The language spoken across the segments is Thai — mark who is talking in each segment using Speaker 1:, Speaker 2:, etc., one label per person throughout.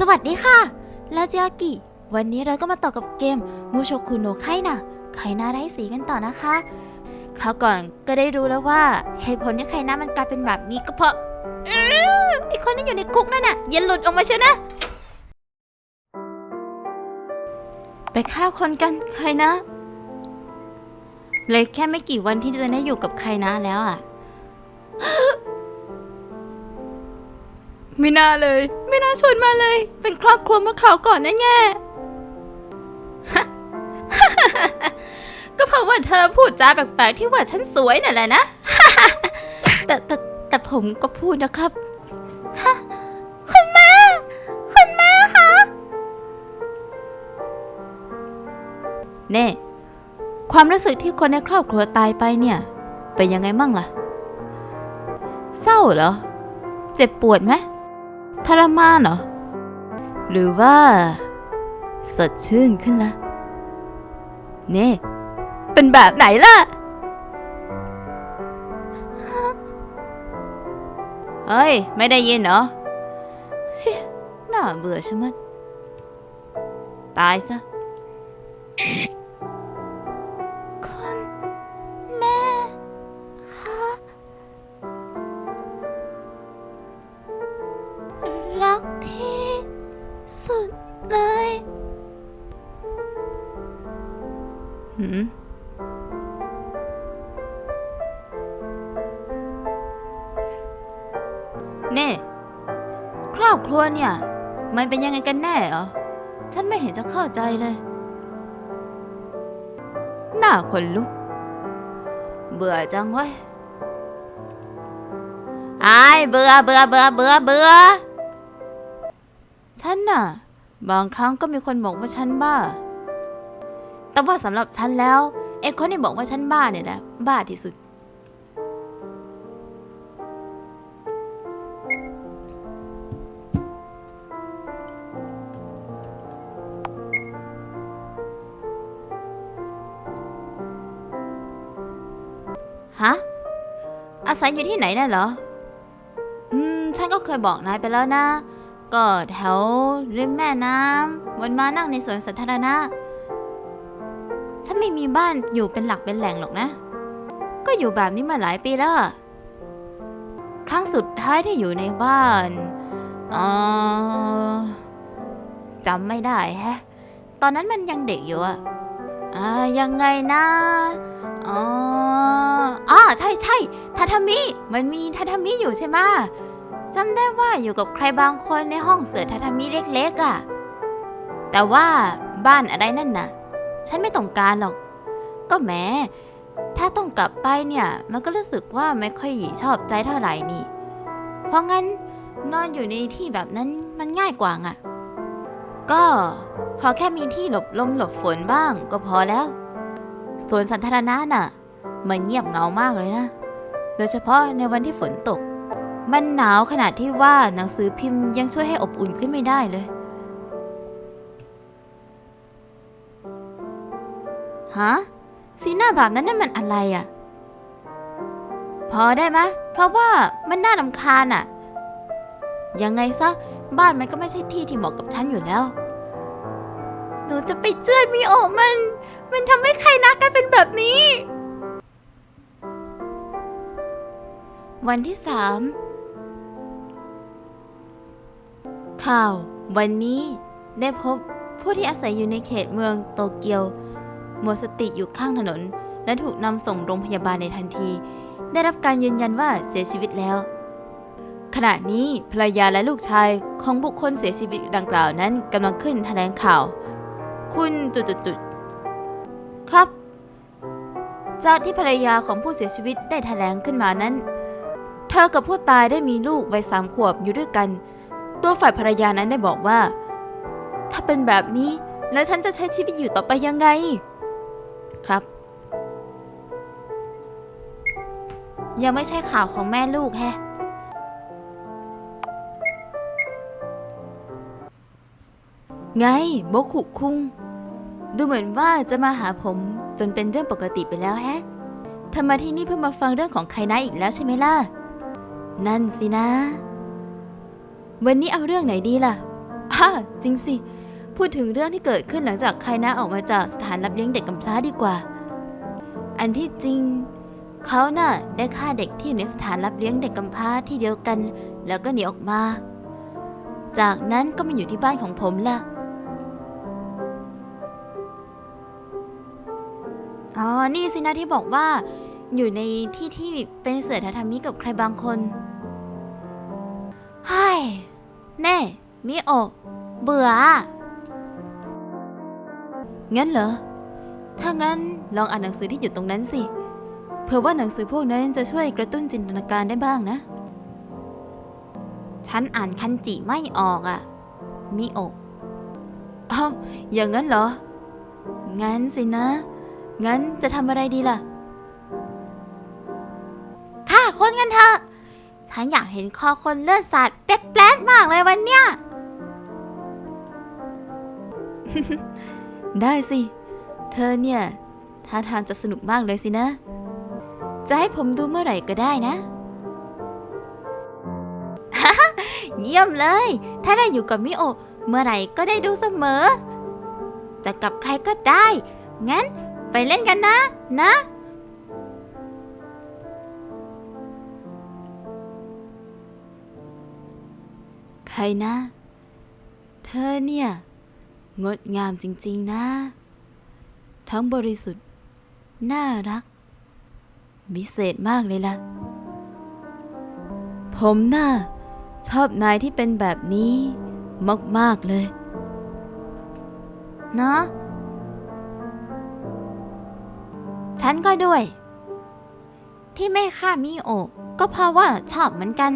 Speaker 1: สวัสดีค่ะลาจิอากิ วันนี้เราก็มาต่อกับเกมมูโชคุโนไคน่ะไคนาไร้สีกันต่อนะคะคราวก่อนก็ได้รู้แล้วว่าเหตุผลที่ไคนามันกลายเป็นแบบนี้ก็เพราะอื้อไอคนที่อยู่ในคุกนั่นน่ะอย่าหลุดออกมาเชียวนะ ไปฆ่าคนกันไคนะเลยแค่ไม่กี่วันที่จะได้อยู่กับไคนะแล้วอะ ไม่น่าเลย ไม่น่าชวนมาเลย เป็นครอบครัวเมื่อข่าวก่อนแน่แง่ก็เพราะว่าเธอพูดจาแปลกๆที่ว่าฉันสวยนั่นแหละนะ แต่แต่แต่ผมก็พูดนะครับคุณแม่ คุณแม่คะเน่ ความรู้สึกที่คนในครอบครัวตายไปเนี่ย เป็นยังไงมั่งล่ะ เศร้าเหรอ เจ็บปวดไหม ทรมานเหรอ หรือว่า สดชื่นขึ้นละเน่เป็นแบบไหนล่ะ เฮ้ย ไม่ได้ยินเหรอชิน่าเบื่อชะมัด ตายซะ หืมเน่ครอบครัวเนี่ย มันเป็นยังไงกันแน่เหรอ ฉันไม่เห็นจะเข้าใจเลย หน้าคนลุก เบื่อจังเว้ยไอ้เบื่อเบื่อเบื่อเบื่อเบื่อฉันน่ะ บางครั้งก็มีคนบอกว่าฉันบ้า แต่ว่าสำหรับฉันแล้วไอ้คนที่บอกว่าฉันบ้าเนี่ยแหละบ้าที่สุด ฮะ อาศัยอยู่ที่ไหนน่ะเหรอ อืม ฉันก็เคยบอกนายไปแล้วนะ ก็แถวริมแม่น้ำวันมานั่งในสวนสาธารณะ ไม่มีบ้านอยู่เป็นหลักเป็นแหล่งหรอกนะ ก็อยู่แบบนี้มาหลายปีแล้ว ครั้งสุดท้ายที่อยู่ในบ้านอ๋อจำไม่ได้แฮะ ตอนนั้นมันยังเด็กอยู่อะอ่ายังไงนะอ๋ออ๋อใช่ใช่ทาทามิ มันมีทาทามิอยู่ใช่ไหมจำได้ว่าอยู่กับใครบางคนในห้องเสือทาทามิเล็กๆอะ่ะ แต่ว่าบ้านอะไรนั่นน่ะ ฉันไม่ต้องการหรอก ก็แม้ ถ้าต้องกลับไปเนี่ย มันก็รู้สึกว่าไม่ค่อยชอบใจเท่าไหร่นี่ เพราะงั้นนอนอยู่ในที่แบบนั้นมันง่ายกว่าอะ ก็ขอแค่มีที่หลบลมหลบฝนบ้างก็พอแล้ว สวนสาธารณะน่ะ มันเงียบเงามากเลยนะ โดยเฉพาะในวันที่ฝนตก มันหนาวขนาดที่ว่าหนังสือพิมพ์ยังช่วยให้อบอุ่นขึ้นไม่ได้เลย ฮะสีหน้าแบบนั้นนั่นมันอะไรอะ่ะ พอได้ไหมเพราะว่ามันน่ารำคาญอะ ยังไงซะ บ้านมันก็ไม่ใช่ที่ที่เหมาะกับฉันอยู่แล้ว หนูจะไปเจือนมิโอมัน มันทำให้ใครนักกันเป็นแบบนี้ วันที่สามข่าว วันนี้ได้พบผู้ที่อาศัยอยู่ในเขตเมืองโตเกียว หมดสติอยู่ข้างถนน และถูกนำส่งโรงพยาบาลในทันที ได้รับการยืนยันว่าเสียชีวิตแล้ว ขณะนี้ภรรยาและลูกชายของบุคคลเสียชีวิตดังกล่าวนั้นกำลังขึ้นแถลงข่าว คุณจุดๆครับ จากที่ภรรยาของผู้เสียชีวิตได้แถลงขึ้นมานั้น เธอกับผู้ตายได้มีลูกวัยสามขวบอยู่ด้วยกัน ตัวฝ่ายภรรยานั้นได้บอกว่า ถ้าเป็นแบบนี้แล้วฉันจะใช้ชีวิตอยู่ต่อไปยังไง ครับ ยังไม่ใช่ข่าวของแม่ลูกแฮะ ไงโบคุคุง ดูเหมือนว่าจะมาหาผมจนเป็นเรื่องปกติไปแล้วแฮะเธอมาที่นี่เพื่อมาฟังเรื่องของใครนะอีกแล้วใช่ไหมล่ะ นั่นสินะ วันนี้เอาเรื่องไหนดีล่ะอ่าจริงสิ พูดถึงเรื่องที่เกิดขึ้นหลังจากใครนะออกมาจากสถานรับเลี้ยงเด็กกำพร้าดีกว่า อันที่จริง เขาน่ะได้ฆ่าเด็กที่อยู่ในสถานรับเลี้ยงเด็กกำพร้าที่เดียวกัน แล้วก็หนีออกมา จากนั้นก็มาอยู่ที่บ้านของผมล่ะอ๋อ นี่สินะที่บอกว่า อยู่ในที่ที่เป็นเสือทาทามิกับใครบางคนไฮ้แน่มิโอะเบื่อ งั้นเหรอ ถ้างั้นลองอ่านหนังสือที่อยู่ตรงนั้นสิ เผื่อว่าหนังสือพวกนั้นจะช่วยกระตุ้นจินตนาการได้บ้างนะ ฉันอ่านคันจิไม่ออกอะมิโอะอ้าวอย่างนั้นเหรอ งั้นสินะ งั้นจะทำอะไรดีล่ะค่ะคนกันเถอะ ฉันอยากเห็นคอคนเลือดสาดแป๊ดๆมากเลยวันเนี้ย ได้สิ เธอเนี่ยท่าทางจะสนุกมากเลยสินะ จะให้ผมดูเมื่อไหร่ก็ได้นะเยี่ยมเลย ถ้าได้อยู่กับมิโอ เมื่อไหร่ก็ได้ดูเสมอ จะกับใครก็ได้ งั้นไปเล่นกันนะ นะ ใครนะ เธอเนี่ย งดงามจริงๆนะ ทั้งบริสุทธิ์ น่ารัก วิเศษมากเลยล่ะ ผมน่ะชอบนายที่เป็นแบบนี้ มาก ๆ เลย เนาะฉันก็ด้วย ที่ไม่ฆ่ามิโอะก็เพราะว่าชอบเหมือนกัน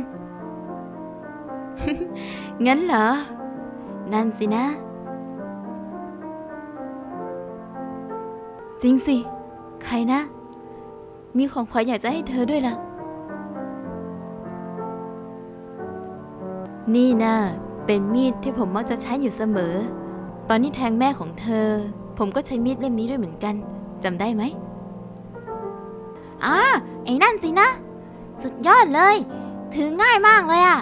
Speaker 1: งั้นเหรอ นั่นสินะ จริงสิ ใครนะ มีของขวัญอยากจะให้เธอด้วยล่ะ นี่นะเป็นมีดที่ผมมักจะใช้อยู่เสมอ ตอนที่แทงแม่ของเธอ ผมก็ใช้มีดเล่มนี้ด้วยเหมือนกันจำได้ไหมอ่าไอ้นั่นสินะ สุดยอดเลย ถือง่ายมากเลยอะ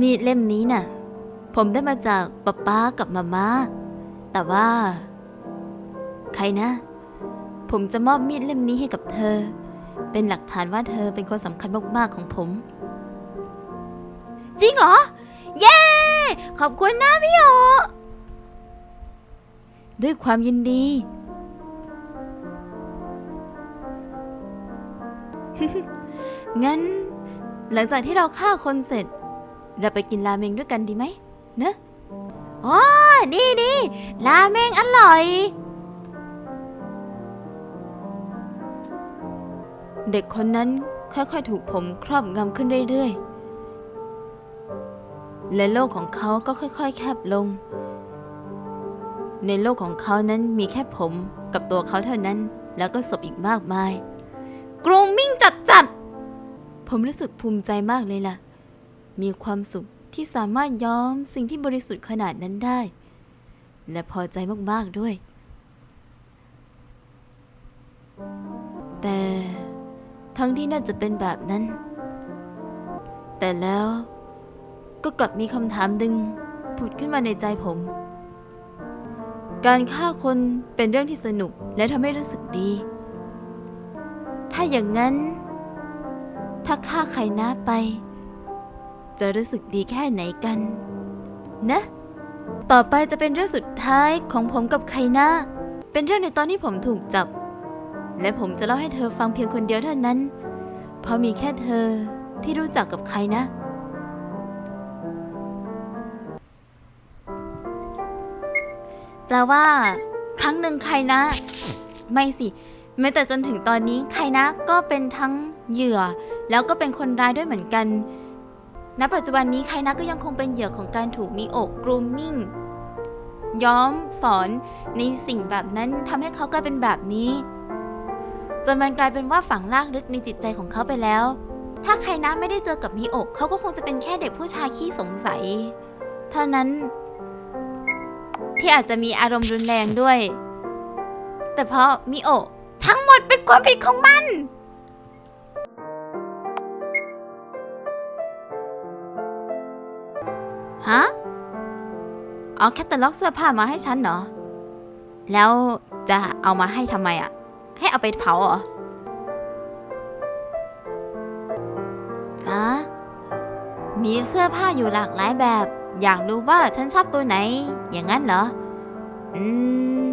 Speaker 1: มีดเล่มนี้น่ะ ผมได้มาจากป๊าป๊ากับมาม่าแต่ว่า ใครนะ ผมจะมอบมีดเล่มนี้ให้กับเธอ เป็นหลักฐานว่าเธอเป็นคนสำคัญมากๆของผม จริงเหรอ เย้ ขอบคุณนะพี่โอด้วยความยินดี งั้น หลังจากที่เราฆ่าคนเสร็จ เราไปกินราเมงด้วยกันดีไหมเนอะอ๋อดีดีราเมงอร่อย เด็กคนนั้นค่อยๆ ถูกผมครอบงำขึ้นเรื่อยๆ และโลกของเขาก็ค่อยๆ แคบลง ในโลกของเขานั้นมีแค่ผมกับตัวเขาเท่านั้น แล้วก็ศพอีกมากมาย กรูมมิ่งจัดๆ ผมรู้สึกภูมิใจมากเลยล่ะ มีความสุขที่สามารถยอมสิ่งที่บริสุทธิ์ขนาดนั้นได้ และพอใจมากๆด้วย ทั้งที่น่าจะเป็นแบบนั้น แต่แล้วก็กลับมีคำถามดึงผุดขึ้นมาในใจผม การฆ่าคนเป็นเรื่องที่สนุกและทำให้รู้สึกดี ถ้าอย่างนั้น ถ้าฆ่าใครหน้าไป จะรู้สึกดีแค่ไหนกัน นะ ต่อไปจะเป็นเรื่องสุดท้ายของผมกับใครนะเป็นเรื่องในตอนที่ผมถูกจับ และผมจะเล่าให้เธอฟังเพียงคนเดียวเท่านั้น เพราะมีแค่เธอที่รู้จักกับใครนะ แปลว่า ครั้งหนึ่งใครนะ ไม่สิแม้แต่จนถึงตอนนี้ใครนะก็เป็นทั้งเหยื่อ แล้วก็เป็นคนร้ายด้วยเหมือนกัน ณ ปัจจุบันนี้ใครนะก็ยังคงเป็นเหยื่อของการถูกมีอกกรูมมิ่งย้อมสอนในสิ่งแบบนั้นทำให้เขากลายเป็นแบบนี้ จนมันกลายเป็นว่าฝังลากลึกในจิตใจของเขาไปแล้ว ถ้าใครนะไม่ได้เจอกับมีอกเขาก็คงจะเป็นแค่เด็กผู้ชายขี้สงสัย เท่านั้น ที่อาจจะมีอารมณ์รุนแรงด้วย แต่เพราะมิโอะทั้งหมดเป็นความผิดของมันฮะเอาแคตตาล็อกเสื้อผ้ามาให้ฉันเหรอ แล้วจะเอามาให้ทำไมอะ ให้เอาไปเผาเหรอฮะมีเสื้อผ้าอยู่หลากหลายแบบ อยากรู้ว่าฉันชอบตัวไหน อย่างนั้นเหรอ อืม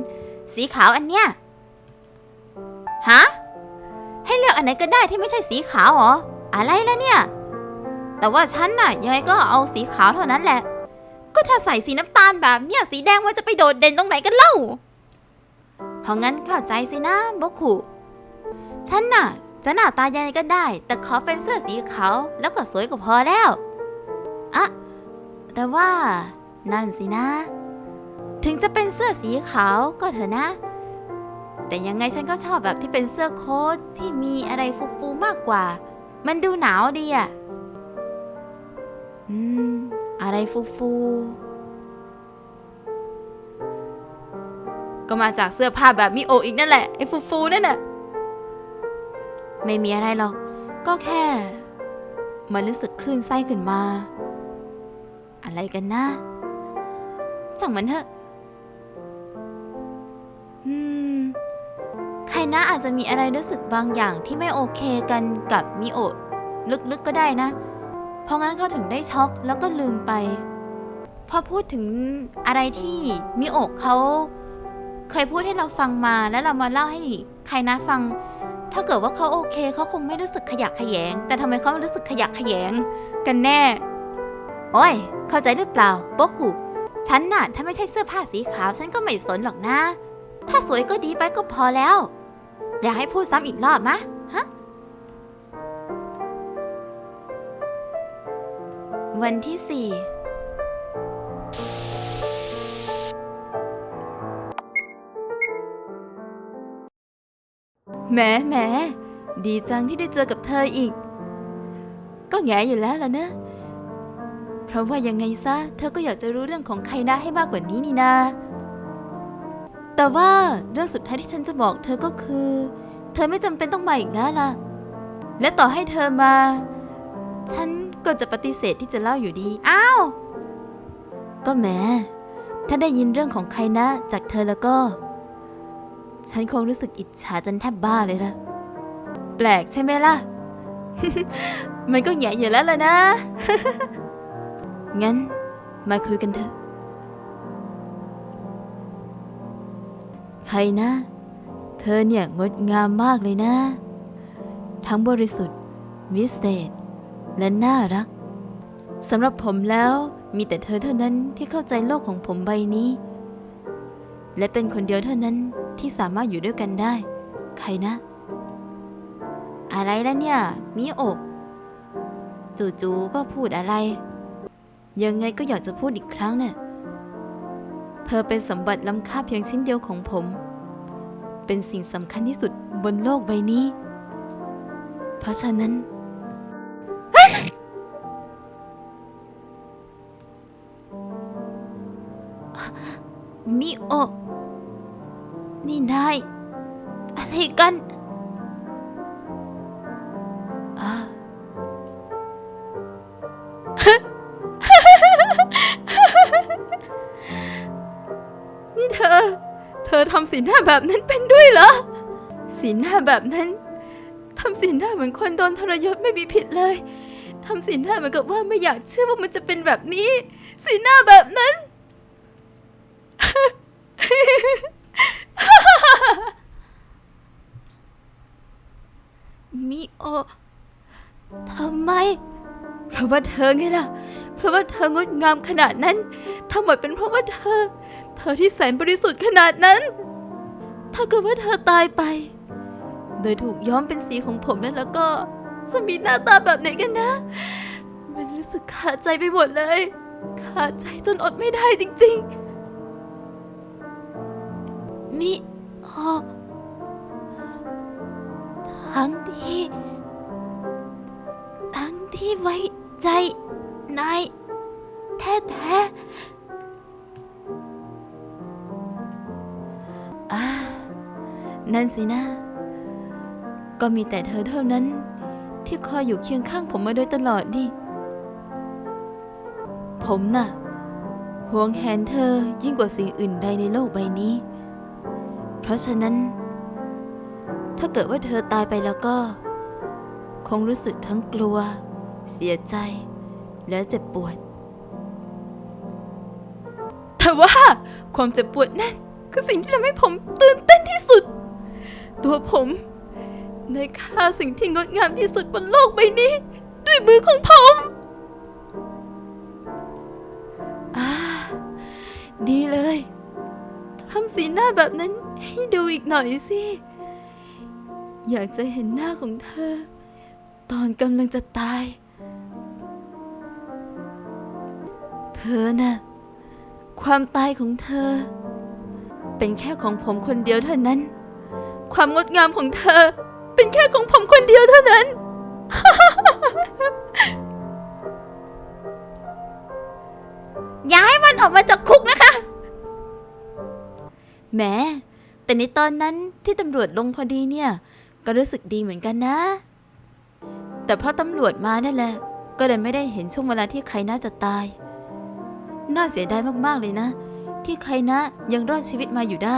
Speaker 1: สีขาวอันเนี้ย ฮะ ให้เลือกอันไหนก็ได้ที่ไม่ใช่สีขาวเหรอ อะไรล่ะเนี่ย แต่ว่าฉันน่ะยังไงก็เอาสีขาวเท่านั้นแหละ ก็ถ้าใส่สีน้ำตาลแบบเนี้ยสีแดงมันจะไปโดดเด่นตรงไหนกันเล่า เพราะงั้นเข้าใจสินะบกคุฉันน่ะจะหน้าตายังไงก็ได้ แต่ขอเป็นเสื้อสีขาวแล้วก็สวยก็พอแล้วอะแต่ว่า นั่นสินะ ถึงจะเป็นเสื้อสีขาวก็เถอะนะ แต่ยังไงฉันก็ชอบแบบที่เป็นเสื้อโค้ทที่มีอะไรฟูๆมากกว่า มันดูหนาวดีอะอืม อะไรฟูๆ ก็มาจากเสื้อผ้าแบบมิโออีกนั่นแหละไอ้ฟูๆนั่นน่ะไม่มีอะไรหรอก ก็แค่ มันรู้สึกคลื่นไส้ขึ้นมา อะไรกันนะจังมันเถอะอืมใครนะอาจจะมีอะไรรู้สึกบางอย่างที่ไม่โอเคกันกับมิโอลึกๆก็ได้นะ เพราะงั้นเขาถึงได้ช็อกแล้วก็ลืมไป พอพูดถึงอะไรที่มิโอเขา เคยพูดให้เราฟังมาแล้วเรามาเล่าให้ใครนะฟัง ถ้าเกิดว่าเขาโอเคเขาคงไม่รู้สึกขยะแขยง แต่ทำไมเขารู้สึกขยะแขยง กันแน่ โอ้ย เข้าใจหรือเปล่าโบกุฉันน่ะถ้าไม่ใช่เสื้อผ้าสีขาวฉันก็ไม่สนหรอกนะ ถ้าสวยก็ดีไปก็พอแล้ว อยากให้พูดซ้ำอีกรอบมะฮะวันที่สี่ แหมแหมดีจังที่ได้เจอกับเธออีก ก็แง่อยู่แล้วล่ะนะ เพราะว่ายังไงซะ เธอก็อยากจะรู้เรื่องของใครนะให้มากกว่านี้นี่นา แต่ว่าเรื่องสุดท้ายที่ฉันจะบอกเธอก็คือ เธอไม่จำเป็นต้องมาอีกแล้วล่ะ และต่อให้เธอมา ฉันก็จะปฏิเสธที่จะเล่าอยู่ดี อ้าว ก็แหมถ้าได้ยินเรื่องของใครนะจากเธอแล้วก็ ฉันคงรู้สึกอิจฉาจนแทบบ้าเลยล่ะ แปลกใช่ไหมล่ะ มันก็แง่อยู่แล้วล่ะนะ งั้นมาคุยกันเถอะ ใครนะ เธอเนี่ยงดงามมากเลยนะ ทั้งบริสุทธิ์ วิเศษ และน่ารักสำหรับผมแล้วมีแต่เธอเท่านั้นที่เข้าใจโลกของผมใบนี้ และเป็นคนเดียวเท่านั้น ที่สามารถอยู่ด้วยกันได้ ใครนะ อะไรแล่ะเนี่ยมิโอะจู่ๆก็พูดอะไร ยังไงก็อยากจะพูดอีกครั้งเนี่ยเธอเป็นสมบัติล้ำค่าเพียงชิ้นเดียวของผม เป็นสิ่งสำคัญที่สุดบนโลกใบนี้ เพราะฉะนั้น มิโอะ นี่นายอะไรกันอ่านี่เธอ เธอทำสีหน้าแบบนั้นเป็นด้วยเหรอ สีหน้าแบบนั้นทำสีหน้าเหมือนคนโดนทรยศไม่มีผิดเลยทำสีหน้าเหมือนกับว่าไม่อยากเชื่อว่ามันจะเป็นแบบนี้ สีหน้าแบบนั้น ราะว่าเธอไงล่ะ เพราะว่าเธองดงามขนาดนั้น ทั้งหมดเป็นเพราะว่าเธอ เธอที่แสนบริสุทธิ์ขนาดนั้น ถ้าเกิดว่าเธอตายไป โดยถูกย้อมเป็นสีของผมแล้วแล้วก็ จะมีหน้าตาแบบไหนกันนะ มันรู้สึกขาดใจไปหมดเลย ขาดใจจนอดไม่ได้จริง ๆ มิโอทั้งที่ ทั้งที่ไว้ ใจ นาย แท้ๆอ่านั่นสินะ ก็มีแต่เธอเท่านั้น ที่คอยอยู่เคียงข้างผมมาโดยตลอดนี่ ผมน่ะห่วงแหนเธอยิ่งกว่าสิ่งอื่นใดในโลกใบนี้ เพราะฉะนั้น ถ้าเกิดว่าเธอตายไปแล้วก็ คงรู้สึกทั้งกลัว เสียใจ และเจ็บปวด แต่ว่าความเจ็บปวดนั่นคือสิ่งที่ทำให้ผมตื่นเต้นที่สุด ตัวผมได้ฆ่าสิ่งที่งดงามที่สุดบนโลกใบนี้ ด้วยมือของผมอ่าดีเลยทำสีหน้าแบบนั้นให้ดูอีกหน่อยสิ อยากจะเห็นหน้าของเธอ ตอนกำลังจะตาย ธอน่ะความตายของเธอ เป็นแค่ของผมคนเดียวเท่านั้น ความงดงามของเธอ เป็นแค่ของผมคนเดียวเท่านั้นอย่าให้มันออกมาจากคุกนะคะแหมแต่ในตอนนั้นที่ตำรวจลงพอดีเนี่ย ก็รู้สึกดีเหมือนกันนะ แต่เพราะตำรวจมานั่นแหละ ก็เลยไม่ได้เห็นช่วงเวลาที่ใครน่าจะตาย น่าเสียดายมากๆเลยนะ ที่ใครนะยังรอดชีวิตมาอยู่ได้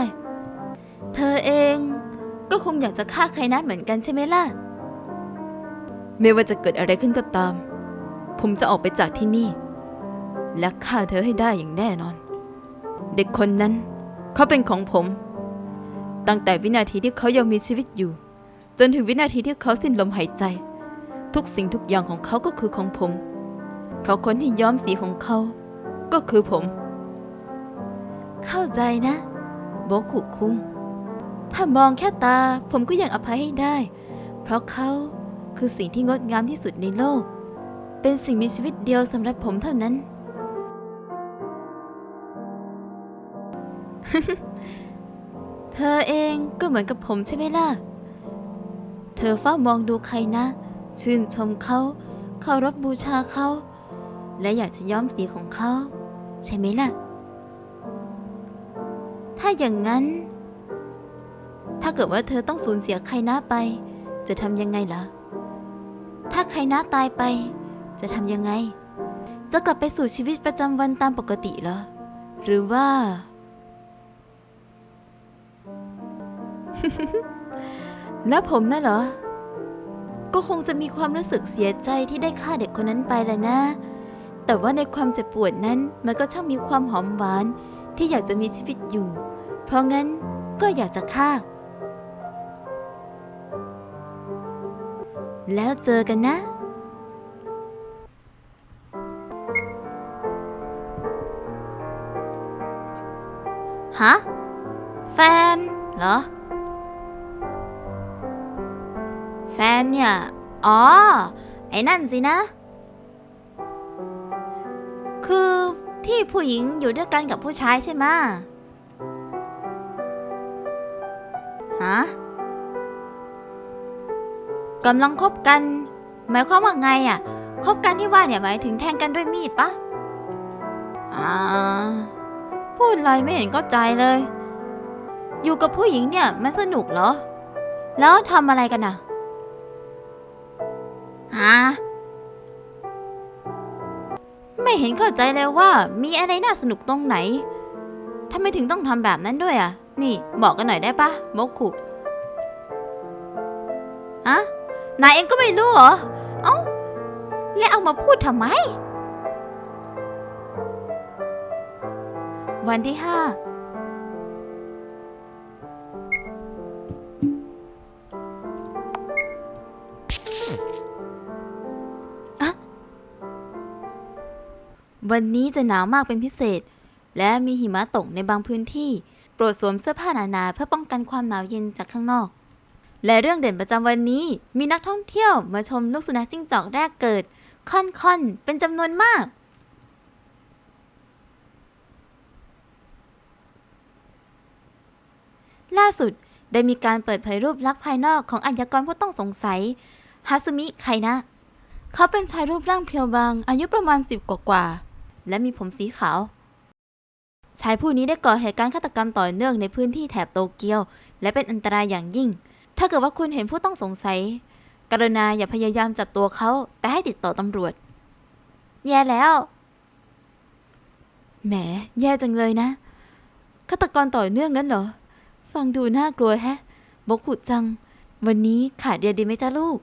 Speaker 1: เธอเองก็คงอยากจะฆ่าใครนะเหมือนกันใช่ไหมล่ะ ไม่ว่าจะเกิดอะไรขึ้นก็ตาม ผมจะออกไปจากที่นี่ และฆ่าเธอให้ได้อย่างแน่นอน เด็กคนนั้นเขาเป็นของผม ตั้งแต่วินาทีที่เขายังมีชีวิตอยู่ จนถึงวินาทีที่เขาสิ้นลมหายใจ ทุกสิ่งทุกอย่างของเขาก็คือของผม เพราะคนที่ย้อมสีของเขา ก็คือผม เข้าใจนะ โบคุคุง ถ้ามองแค่ตาผมก็ยังอภัยให้ได้ เพราะเขาคือสิ่งที่งดงามที่สุดในโลก เป็นสิ่งมีชีวิตเดียวสำหรับผมเท่านั้น เธอเองก็เหมือนกับผมใช่ไหมล่ะ เธอเฝ้ามองดูใครนะ ชื่นชมเขาเคารพบูชาเขา และอยากจะย้อมสีของเขา ใช่ไหมล่ะ ถ้าอย่างนั้น ถ้าเกิดว่าเธอต้องสูญเสียใครนะไป จะทำยังไงล่ะ ถ้าใครนะตายไป จะทำยังไง จะกลับไปสู่ชีวิตประจำวันตามปกติเหรอ หรือว่า แล้วผมน่ะเหรอ ก็คงจะมีความรู้สึกเสียใจที่ได้ฆ่าเด็กคนนั้นไปแหละนะ แต่ว่าในความเจ็บปวดนั้นมันก็ช่างมีความหอมหวานที่อยากจะมีชีวิตอยู่ เพราะงั้นก็อยากจะฆ่า แล้วเจอกันนะฮะแฟนเหรอ แฟนเนี่ย อ๋อ ไอ้นั่นสินะ ที่ผู้หญิงอยู่ด้วยกันกับผู้ชายใช่ไหมฮะกำลังคบกัน หมายความว่าไงอะคบกันที่ว่าเนี่ยหมายถึงแทงกันด้วยมีดปะอ่าพูดอะไรไม่เห็นเข้าใจเลย อยู่กับผู้หญิงเนี่ยมันสนุกเหรอ แล้วทำอะไรกันน่ะฮะ ไม่เห็นเข้าใจเลยว่า มีอะไรน่าสนุกตรงไหนทำไมถึงต้องทำแบบนั้นด้วยอะ นี่บอกกันหน่อยได้ปะโมกุอะนายเองก็ไม่รู้เหรอ เอ้า แล้วเอามาพูดทำไม วันที่ห้า วันนี้จะหนาวมากเป็นพิเศษ และมีหิมะตกในบางพื้นที่ โปรดสวมเสื้อผ้าหนาๆเพื่อป้องกันความหนาวเย็นจากข้างนอก และเรื่องเด่นประจำวันนี้ มีนักท่องเที่ยวมาชมลูกสุนัขจิ้งจอกแรกเกิด ค่อนๆเป็นจำนวนมากล่าสุดได้มีการเปิดเผยรูปลักษณ์ภายนอกของอัญญากรผู้ต้องสงสัยฮาซึมิไคนะ เขาเป็นชายรูปร่างเพียวบาง อายุประมาณสิบกว่า และมีผมสีขาว ชายผู้นี้ได้ก่อเหตุการณ์ฆาตกรรมต่อเนื่องในพื้นที่แถบโตเกียว และเป็นอันตรายอย่างยิ่ง ถ้าเกิดว่าคุณเห็นผู้ต้องสงสัย กรุณาอย่าพยายามจับตัวเขา แต่ให้ติดต่อตำรวจ แย่แล้ว แหม แย่จังเลยนะฆาตกรต่อเนื่องงั้นเหรอ ฟังดูน่ากลัวแฮะบกขุจัง วันนี้ขาดเรียดีไหมจ้าลูก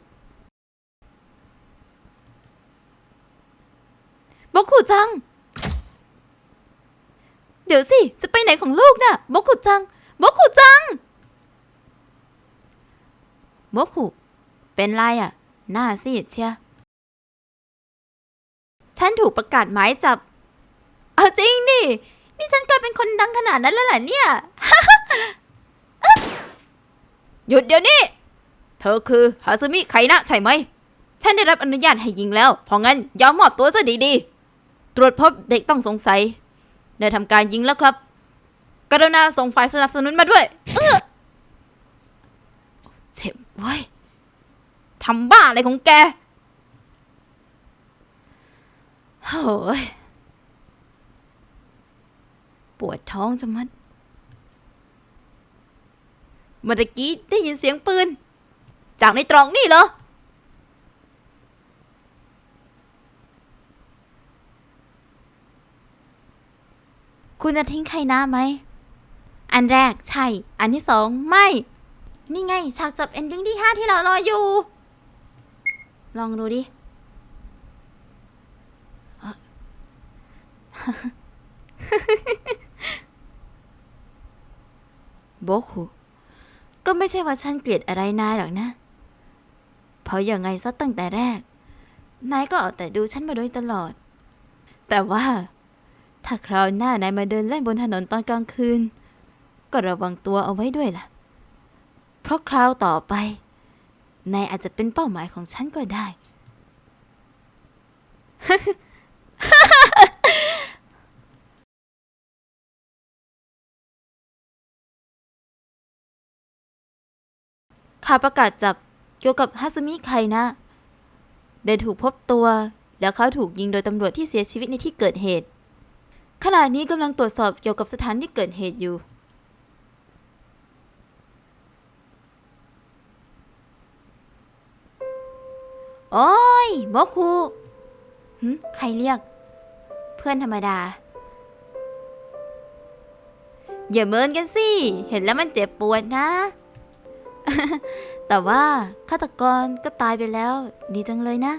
Speaker 1: บกขุจัง เดี๋ยวสิ จะไปไหนของลูกน่ะโบกขุจังโบกขุจังโบกขุเป็นไรอะ หน้าซีดเชียฉันถูกประกาศหมายจับ เอาจริงดิ นี่ฉันกลายเป็นคนดังขนาดนั้นแล้วเหรอเนี่ย หยุดเดี๋ยวนี้ เธอคือฮาซึมิไคนะใช่ไหม ฉันได้รับอนุญาตให้ยิงแล้ว เพราะงั้นยอมมอบตัวซะดีๆ ตรวจพบเด็กต้องสงสัย ได้ทำการยิงแล้วครับกรุณาส่งฝ่ายสนับสนุนมาด้วย เออเจ็บเว้ยทำบ้าอะไรของแกโอ้ยปวดท้องจังมัดเมื่อกี้ได้ยินเสียงปืน จากในตรองนี่เหรอ คุณจะทิ้งใครหน้าไหม อันแรกใช่ อันที่สองไม่ นี่ไงฉากจบเอนดิ้งที่ห้าที่เรารออยู่ ลองดูดิเอ่อโบคุก็ไม่ใช่ว่าฉันเกลียดอะไรนายหรอกนะ เพราะอย่างไงซะตั้งแต่แรก นายก็เอาแต่ดูฉันมาโดยตลอด แต่ว่า ถ้าคราวหน้านายมาเดินเล่นบนถนนตอนกลางคืน ก็ระวังตัวเอาไว้ด้วยล่ะ เพราะคราวต่อไป นายอาจจะเป็นเป้าหมายของฉันก็ได้ ข่าวประกาศจับเกี่ยวกับฮัสมิไคนะ ได้ถูกพบตัว แล้วเขาถูกยิงโดยตำรวจที่เสียชีวิตในที่เกิดเหตุ ขณะนี้กำลังตรวจสอบเกี่ยวกับสถานที่เกิดเหตุอยู่ โอ้ยโมคูหึใครเรียก เพื่อนธรรมดา อย่าเมินกันสิ เห็นแล้วมันเจ็บปวดนะ แต่ว่าฆาตกรก็ตายไปแล้ว ดีจังเลยนะ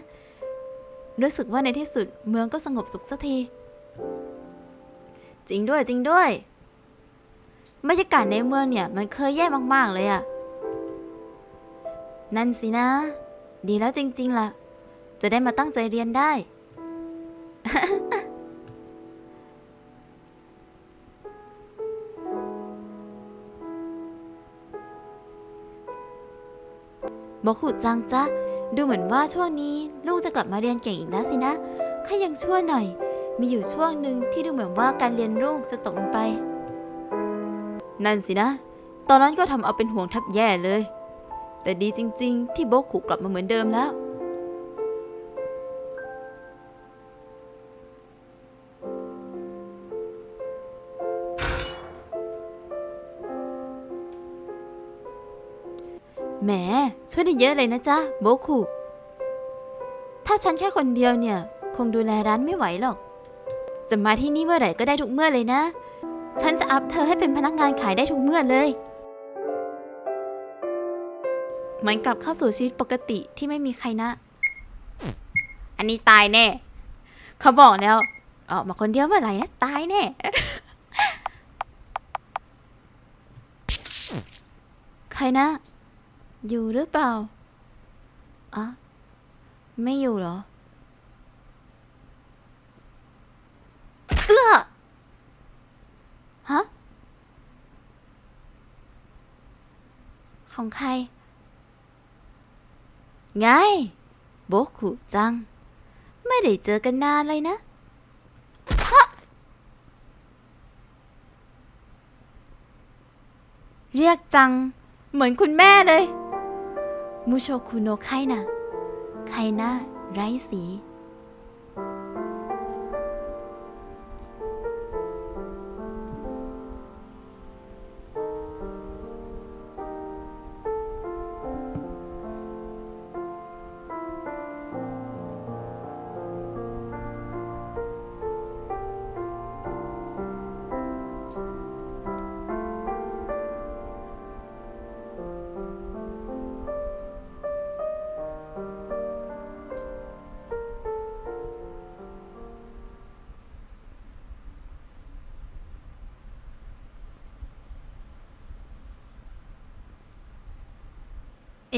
Speaker 1: รู้สึกว่าในที่สุดเมืองก็สงบสุขสักที จริงด้วยจริงด้วย บรรยากาศในเมืองเนี่ยมันเคยแย่มากๆเลยอะนั่นสินะ ดีแล้วจริงๆล่ะ จะได้มาตั้งใจเรียนได้ บอกขุจังจ๊ะดูเหมือนว่าช่วงนี้ลูกจะกลับมาเรียนเก่งอีกแล้วสินะข้ายังชั่วหน่อย มีอยู่ช่วงหนึ่งที่ดูเหมือนว่าการเรียนลูกจะตกลงไป นั่นสินะ ตอนนั้นก็ทำเอาเป็นห่วงทับแย่เลย แต่ดีจริง ๆ ที่โบกขุกลับมาเหมือนเดิมแล้ว แหม ช่วยได้เยอะเลยนะจ๊ะ โบคุถ้าฉันแค่คนเดียวเนี่ย คงดูแลร้านไม่ไหวหรอก จะมาที่นี่เมื่อไหร่ก็ได้ทุกเมื่อเลยนะ ฉันจะอัพเธอให้เป็นพนักงานขายได้ทุกเมื่อเลยเหมือนกลับเข้าสู่ชีวิตปกติที่ไม่มีใครนะ อันนี้ตายแน่ เขาบอกแล้ว ออกมาคนเดียวเมื่อไหร่นะตายแน่ ใครนะ อยู่หรือเปล่าอะไม่อยู่เหรอ เอื้อ ฮะ ของใคร ไง โบคุจัง ไม่ได้เจอกันนานเลยนะฮะเรียกจัง เหมือนคุณแม่เลย มุโชคุโนไคนะไคนะไร้สี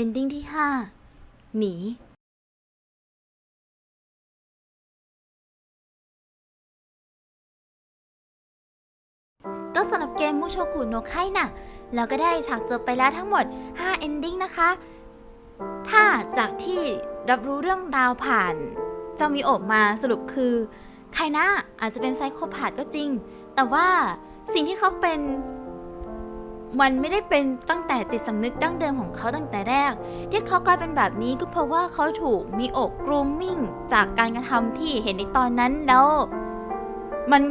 Speaker 1: ending ที่ 5 หนีก็สำหรับเกมมูโชกุโนไคน่ะ เราก็ได้ฉากจบไปแล้วทั้งหมด 5 ending นะคะ ถ้าจากที่รับรู้เรื่องราวผ่านเจ้ามีโอบมาสรุปคือ ไคนะอาจจะเป็นไซโคพาธก็จริง แต่ว่าสิ่งที่เขาเป็น มันไม่ได้เป็นตั้งแต่จิตสำนึกดั้งเดิมของเขาตั้งแต่แรก ที่เขากลายเป็นแบบนี้ก็เพราะว่าเขาถูกมีอกกรูมมิ่งจากการกระทำที่เห็นในตอนนั้นแล้ว มัน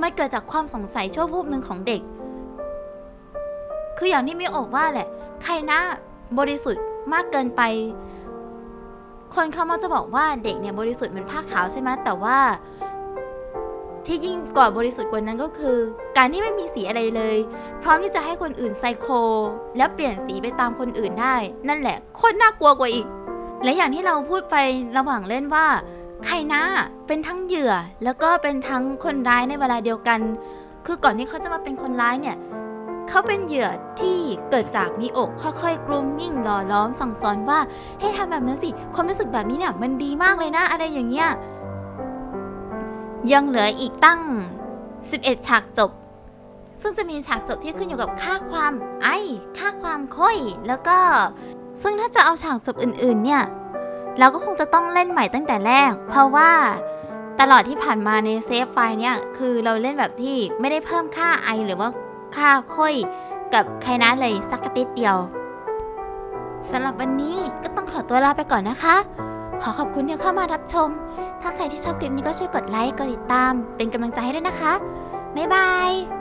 Speaker 1: ไม่เกิดจากความสงสัยชั่ววูบหนึ่งของเด็ก คืออย่างที่มีอกว่าแหละ ใครนะบริสุทธิ์มากเกินไป คนเขามักจะบอกว่าเด็กเนี่ยบริสุทธิ์เหมือนผ้าขาวใช่ไหมแต่ว่า ที่ยิ่งกว่าบริสุทธิ์กว่านั้นก็คือ การที่ไม่มีสีอะไรเลย พร้อมที่จะให้คนอื่นไซโค แล้วเปลี่ยนสีไปตามคนอื่นได้ นั่นแหละโคตรน่ากลัวกว่าอีก และอย่างที่เราพูดไประหว่างเล่นว่า ใครนะเป็นทั้งเหยื่อ แล้วก็เป็นทั้งคนร้ายในเวลาเดียวกัน คือก่อนที่เขาจะมาเป็นคนร้ายเนี่ยเขาเป็นเหยื่อที่เกิดจากมีอกค่อยๆกรูมมิ่งหล่อล้อมสั่งสอนว่าให้ทำแบบนั้นสิความรู้สึกแบบนี้เนี่ยมันดีมากเลยนะอะไรอย่างเงี้ย ยังเหลืออีกตั้ง 11 ฉากจบ ซึ่งจะมีฉากจบที่ขึ้นอยู่กับค่าความไอ ค่าความค่อย แล้วก็ ซึ่งถ้าจะเอาฉากจบอื่นๆเนี่ย เราก็คงจะต้องเล่นใหม่ตั้งแต่แรก เพราะว่าตลอดที่ผ่านมาในเซฟไฟล์เนี่ย คือเราเล่นแบบที่ไม่ได้เพิ่มค่าไอหรือว่าค่าค่อยกับใครนะเลยสักกระติดเดียวสำหรับวันนี้ก็ต้องขอตัวลาไปก่อนนะคะ ขอขอบคุณที่เข้ามารับชม ถ้าใครที่ชอบคลิปนี้ก็ช่วยกดไลค์ กดติดตาม เป็นกำลังใจให้ด้วยนะคะ บ๊ายบาย